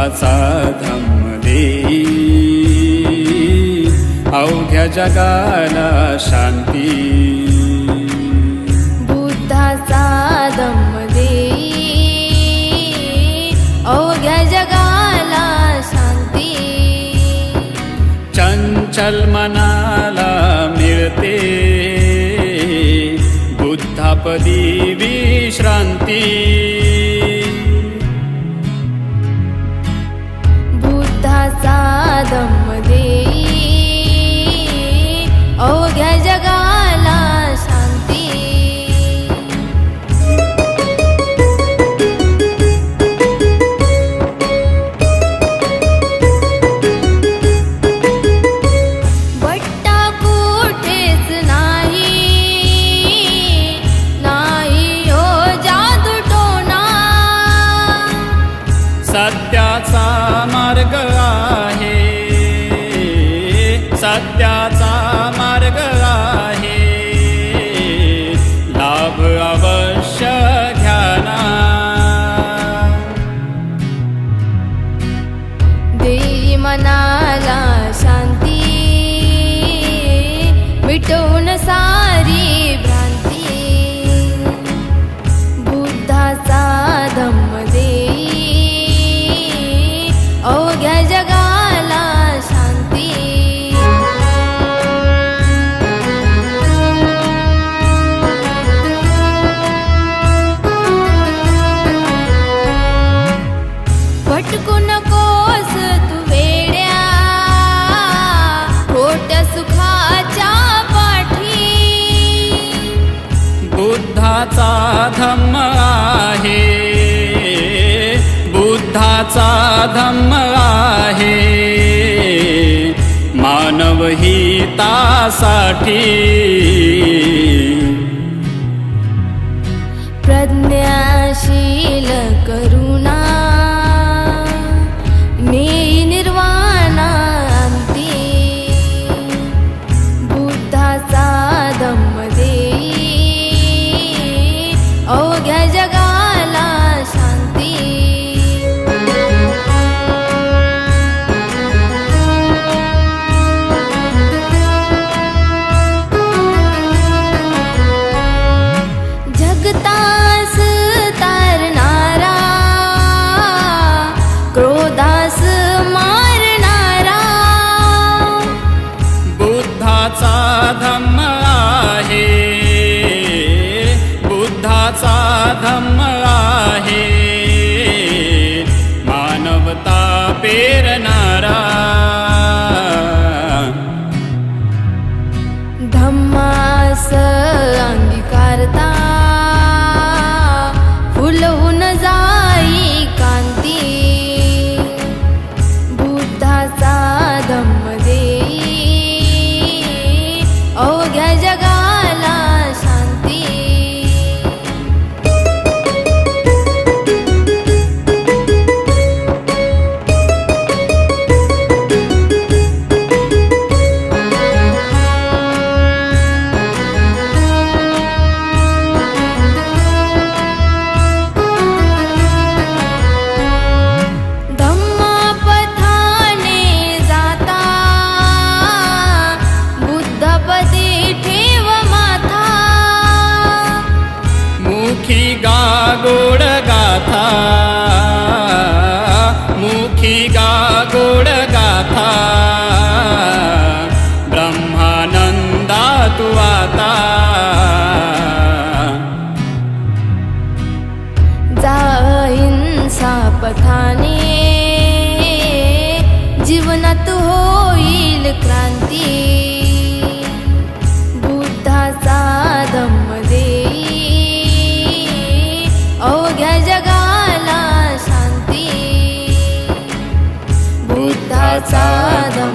देवाचा धम्म दे. अवघ्या जगाला शांती. बुद्धाचा धम्म दे. अवघ्या जगाला शांती. चंचल मनाला मिळते. बुद्धापदी विष सत्याचा मार्ग आहे. लाभ अवश्य घ्याना देई मनाला शांती मिटवून सा धम्माचा धम्म आहे. मानवहितासाठी गा गोड गाथा मुखी गा गोड गाथा। ब्रह्मानंदा तू आता। जाहिंसा पथाने जीवनात होईल क्रांती। పాదం